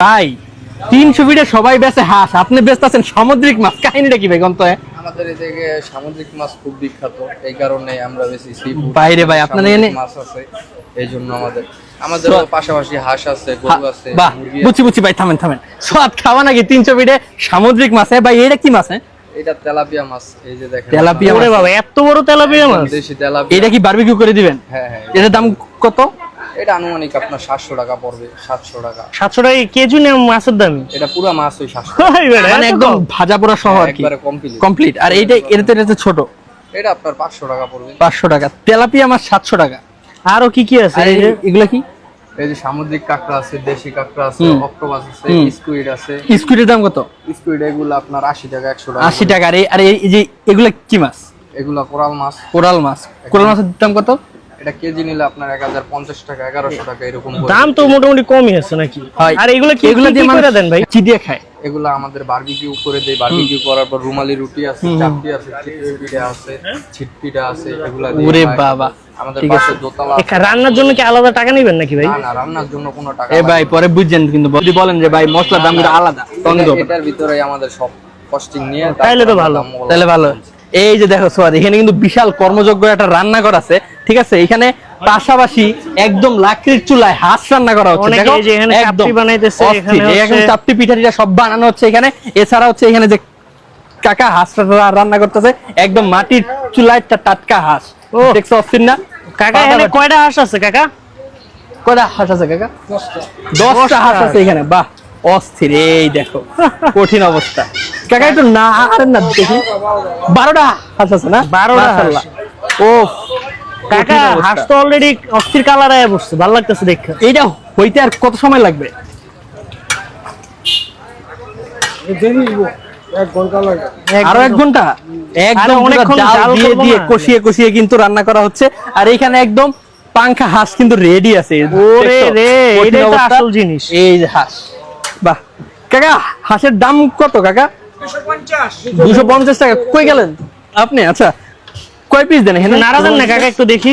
তাই তিনশো ফিটে সবাই বেচে হাঁস। আপনি ব্যস্ত আছেন সামুদ্রিক মাছ। কাহিনীটা কি ভাই গন্ত আমাদের এদিকে সামুদ্রিক মাছ খুব বিখ্যাত। এই কারণে আমরা বেশি সি বাইরে ভাই, আপনাদের এনে- মাছ আছে। এই জন্য আমাদের আমাদের পাশাপাশি হাঁস আছে গরু আছে মুরগি বুঝছি বুঝছি ভাই থামেন থামেন। সব খাওয়া নাকি তিনশো ফিটে সামুদ্রিক মাছ হ্যাঁ? ভাই এটা কি মাছ হ্যাঁ? এটা তেলাপিয়া মাছ এই যে দেখেন তেলাপিয়া ওরে বাবা এত বড় তেলাপিয়া মাছ? দেশি তেলাপিয়া। এটা কি বারবিকিউ করে দিবেন? হ্যাঁ হ্যাঁ। এটার দাম কত? এটা আনুমানিক আপনার সাতশো টাকা পড়বে সাতশো টাকা। সাতশো টাকা কেজি নেই মাছের দাম? এটা পুরো মাছ ওই সাতশো মানে একদম ভাজা পোড়া সহ আর কি। কমপ্লিট কমপ্লিট আর এইটা এটা তো এটা তো ছোট এটা আপনার পাঁচশো টাকা পড়বে। পাঁচশো টাকা। তেলাপিয়া মাছ সাতশো টাকা। আরও কি কি আছে? এগুলা কি? এই যে সামুদ্রিক কাঁকড়া আছে দেশি কাঁকড়া আছে। অক্টোপাস আছে স্কুইড আছে। স্কুইডের দাম কত? স্কুইড এগুলো আপনার আশি টাকা একশো টাকা আশি টাকা। আর এই- আর এই যে এগুলা কি মাছ? এগুলা কোরাল মাছ। কোরাল মাছ। কোরাল মাছের দাম কত? এটা কেজি নিলে আপনার এক হাজার পঞ্চাশ টাকা এগারোশো টাকা এরকম। দাম তো মোটামুটি কমই আছে নাকি? আর এগুলো কি এগুলো দিয়ে করে দেন ভাই? খায়। এগুলো আমাদের বারবিকিউ করে দেই বারবিকিউ করার পর রুমালি রুটি আছে চাপটি আছে চিতই পিঠা আছে ছিটপিঠা আছে এগুলা দিয়ে ওরে বাবা। আমাদের পাশে দোতলা এ রান্নার জন্য কি আলাদা টাকা নেবেন নাকি ভাই? না রান্নার জন্য কোনো টাকা এ ভাই পরে বুঝছেন কিন্তু যদি বলেন যে ভাই মশলার দাম কিন্তু আলাদা তখন এটার ভিতরে আমাদের সব কস্টিং নিয়ে তাইলে তো ভালো। তাহলে ভালো। এই যে দেখো সোয়াদ এখানে কিন্তু বিশাল কর্মযোগ্য একটা রান্নাঘর আছে ঠিক আছে? এখানে পাশাপাশি একদম লাকড়ির চুলায় হাঁস রান্না করা হচ্ছে। দেখো এই যে এখানে একদম চাপটি বানাইতেছে, এখানে এই এখন চাপটি পিঠাটিটা সব বানানো হচ্ছে এখানে। এছাড়া হচ্ছে এখানে যে কাকা হাঁস রান্না করতেছে একদম মাটির চুলায় টাটকা হাঁস। ও। দেখছ অস্থির না? কাকা এখানে কয়টা হাঁস আছে কাকা? কয়টা হাঁস আছে কাকা? দশটা। হাঁস আছে এখানে বাহ অস্থির। এই দেখো কঠিন অবস্থা। কাকা একটু না আর না দেখি। বারোটা হাঁস আছে না? 12টা হাঁস। মাশাআল্লাহ। ও কাকা হাঁস তো অলরেডি অস্থির কালার আয়া বসছে ভালো লাগতেছে দেখে এইটা হইতে আর কত সময় লাগবে? আরও এক ঘণ্টা। একদম অনেকক্ষণ জাল জাল দিয়ে দিয়ে কষিয়ে কষিয়ে কিন্তু রান্না করা হচ্ছে। আর এখানে একদম পাংখা হাঁস কিন্তু রেডি আছে। ওরে রে, কঠিন এটাই তো আসল জিনিস। এই যে হাঁস। বাহ। কাকা হাঁসের দাম কত কাকা? দুশো পঞ্চাশ। টাকা। কই গেলেন? আপনি? আচ্ছা। কয় পিস দেন এখানে? নাড়া দেন না কাকা একটু দেখি।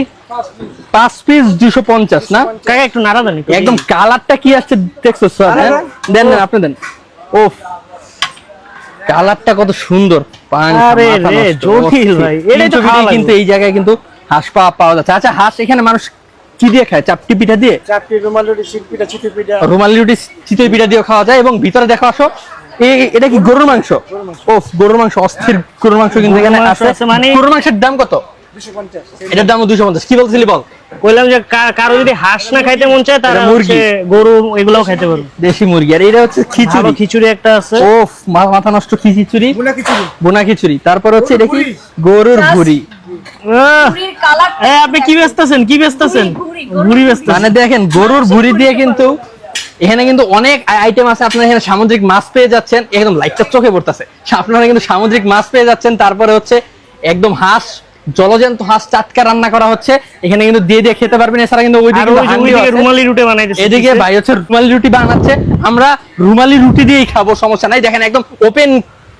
পাঁচ পিস দুশো পঞ্চাশ না? কাকা একটু নাড়া দেন একটু। একদম কালারটা কি আসছে দেখছ স্যার? হ্যাঁ? দেন দেন আপনি দেন। ও কালারটা কত সুন্দর। আরে রে, জটিল ভাই, এটাই তো কিন্তু এই জায়গায় কিন্তু হাঁস পাওয়া পাওয়া যাচ্ছে। আচ্ছা হাঁস এখানে মানুষ কি দিয়ে খায়? চাপটি পিঠা দিয়ে? রুমাল রুটি শিক পিঠা চিতি পিঠা। রুমালি রুটি চিতই পিঠা দিয়ে খাওয়া যায়। এবং ভিতরে দেখো আসো। এটা কি গরুর মাংস? ও গরুর মাংস অস্থির গরুর মাংস কিন্তু এখানে আছে। মানে- গরুর মাংসের দাম কত? এটার দাম দুশো পঞ্চাশ। কি বলছিলি বল? কইলাম যে কারও যদি হাঁস না খাইতে মন চায় তারা মুরগি। গরু এগুলাও খাইতে পারবে। দেশি মুরগি। আর এটা হচ্ছে খিচুড়ি। খিচুড়ি একটা আছে। ওফ মা- মাথা নষ্ট খিচুড়ি। বোনা খিচুড়ি। তারপর হচ্ছে এটা কি? গরুর ভুড়ি। আপনি কি বেচতেছেন কি বেচতেছেন ঘুড়ি, ঘুড়ি বেচতেছেন মানে দেখেন গরুর ভুড়ি দিয়ে কিন্তু এখানে কিন্তু অনেক আইটেম আছে আপনারা এখানে সামুদ্রিক মাছ পেয়ে যাচ্ছেন একদম লাইটটা চোখে পড়তেছে। আপনারা কিন্তু সামুদ্রিক মাছ পেয়ে যাচ্ছেন তারপরে হচ্ছে একদম হাঁস জলজন্ত হাঁস চাটকা রান্না করা হচ্ছে। এখানে কিন্তু দিয়ে দিয়ে খেতে পারবেন এছাড়া কিন্তু ওইদিকে রুমালি রুটি বানাইছে এদিকে ভাই হচ্ছে রুমালি রুটি বানাচ্ছে। আমরা রুমালি রুটি দিয়েই খাব সমস্যা নাই। দেখেন একদম ওপেন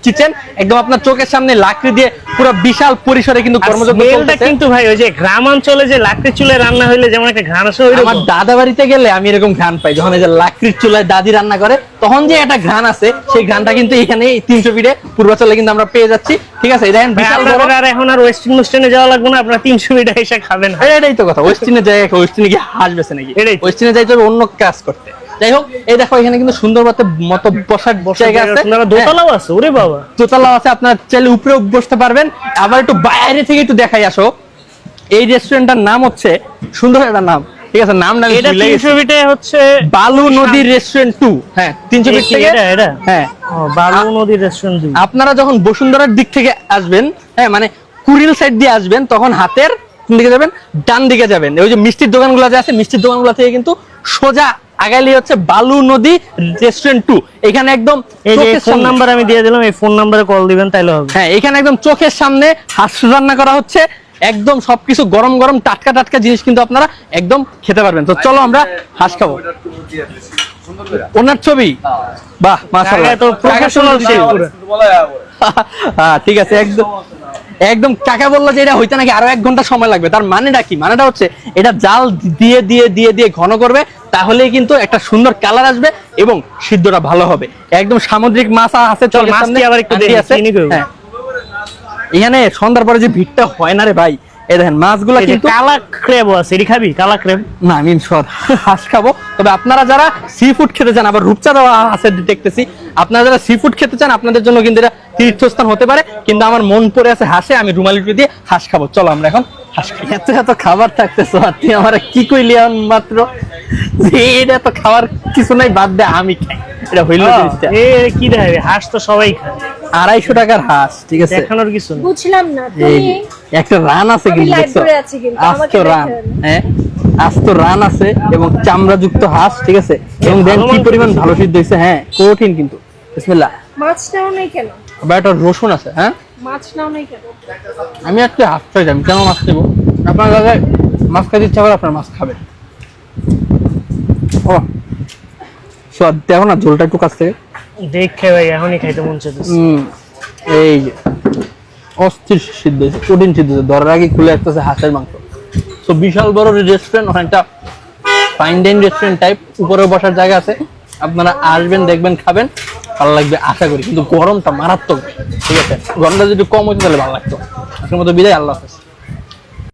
কিচেন একদম আপনার চোখের সামনে লাকড়ি দিয়ে পুরো বিশাল পরিসরে কিন্তু স্মেলটা চলতেছে। কিন্তু ভাই ওই যে গ্রামাঞ্চলে যে লাকড়ির চুলায় রান্না হইলে যেমন একটা ঘ্রাণ আসে আমার দাদা বাড়িতে গেলে আমি এরকম ঘ্রাণ পাই যখন এই যে লাকড়ির চুলায় দাদি রান্না করে তখন যে একটা ঘ্রাণ আছে সেই ঘ্রাণটা কিন্তু এখানে তিনশো ফিটে পূর্বাচলে কিন্তু আমরা পেয়ে যাচ্ছি। ঠিক আছে দেখেন বিশাল বড়। আর এখন আর ওয়েস্টিং ওয়েস্টার্নে যাওয়া লাগবে না আপনারা তিনশো মিটার এসে খাবেন। এটাই তো কথা ওয়েস্ট ওয়েস্টিনে যায় ওয়েস্টিনে কি হাসবেছে নাকি? এটাই তো। ওয়েস্টিনে যাইতে হবে অন্য কাজ করতে। যাই হোক এই দেখো এখানে কিন্তু সুন্দর মতো মতো বসার জায়গা আছে। আপনারা হ্যাঁ, দোতলাও আছে ওরে বাবা। দোতলা আছে আপনার চাইলে উপরেও বসতে পারবেন। আবার একটু বাইরে থেকে একটু দেখাই আসো। এই রেস্টুরেন্টটার নাম হচ্ছে সুন্দর একটা নাম। ঠিক আছে নাম না এটা তিনশো ফিটে হচ্ছে বালু নদীর রেস্টুরেন্ট টু। হ্যাঁ তিনশো এ ফিট থেকে। এটা, এটা? হ্যাঁ। বালু নদীর রেস্টুরেন্ট দুই। আপনারা যখন বসুন্ধরার দিক থেকে আসবেন হ্যাঁ মানে কুড়িল সাইড দিয়ে আসবেন তখন হাতের কোন দিকে যাবেন? ডান দিকে যাবেন। ওই যে মিষ্টির দোকানগুলো যে আছে মিষ্টির দোকানগুলো থেকে কিন্তু সোজা আগাইলে হচ্ছে বালু নদী রেস্টুরেন্ট টু এখানে একদম ফোন নাম্বার আমি দিয়ে দিলাম এই ফোন নাম্বারে কল দিবেন তাইলে হবে। হ্যাঁ এখানে একদম চোখের সামনে হাঁস রান্না করা হচ্ছে। একদম সবকিছু গরম গরম টাটকা টাটকা জিনিস কিন্তু আপনারা একদম খেতে পারবেন। তো চলো আমরা হাঁস খাব। ওনার ছবি? বাহ মাশাআল্লাহ। তো professional chef পুরো। হ্যাঁ ঠিক আছে একদম একদম কাকা বলল যে এটা হইতে নাকি আরও এক ঘণ্টা সময় লাগবে। তার মানেটা কি? মানেটা হচ্ছে এটা জাল দিয়ে দিয়ে দিয়ে দিয়ে ঘন করবে। তাহলেই কিন্তু একটা সুন্দর কালার আসবে এবং সিদ্ধটা ভালো হবে একদম সামুদ্রিক মাছ আছে চল মাছ আবার একটু দেরি আছে। হ্যাঁ। এখানে সন্ধ্যার পরে যে ভিড়টা হয় না রে ভাই এই দেখেন মাছগুলো কিন্তু কালা ক্রেব আছে। এটি খাবি? কালা ক্রেব না আমি সর হাঁস খাব। তবে আপনারা যারা সি ফুড খেতে চান আবার রূপচাঁদা আছে দেখতেছি আপনারা যারা সি ফুড খেতে চান আপনাদের জন্য কিন্তু এটা তীর্থস্থান হতে পারে। কিন্তু আমার মন পড়ে আছে হাঁসে আমি রুমালি রুটি দিয়ে হাঁস খাব। চলো আমরা এখন হাঁস খাই। এত এত খাবার থাকতেছো আর তুই আমার কি কইলি মাত্র? যে এটা তো খাবার কিছু নাই বাদ দে আমি খাই। এটা হইল জিনিসটা। এ কি দেখাবে? হাঁস তো সবাই খায়। আড়াইশো টাকার হাঁস ঠিক আছে? দেখানোর কিছু বুঝলাম না একটা রান আছে কিন্তু দেখছ? আস্ত রান হ্যাঁ? আস্ত রান আছে এবং চামড়া যুক্ত হাঁস ঠিক আছে? এবং দেন কি পরিমাণ ভালো সিদ্ধ হয়েছে হ্যাঁ কঠিন কিন্তু। বিসমিল্লাহ। মাছ নাও নাই কেন? আবার একটা রসুন আছে হ্যাঁ? মাছ নাও নাই কেন? আমি আজকে হাফ চাই আমি কেন মাছ নেব? আপনার দাদা মাছ খাইতে ইচ্ছা করে আপনার মাছ খাবেন। ও সব দেখো না ঝোলটা একটু কাছ থেকে। দেখে ভাই, এখনই খাইতে মন চাইতেছে। এই অস্থির সিদ্ধ কঠিন সিদ্ধ ধরার আগে খুলে আসতেছে হাঁসের মাংস। তো বিশাল বড় রেস্টুরেন্ট ওখানটা ফাইন ডাইন রেস্টুরেন্ট টাইপ উপরে বসার জায়গা আছে। আপনারা আসবেন, দেখবেন, খাবেন, ভালো লাগবে, আশা করি। কিন্তু গরমটা মারাত্মক, ঠিক আছে? গরমটা যদি কম হতো তাহলে ভালো লাগতো। আজকের মতো বিদায়, আল্লাহ হাফেজ।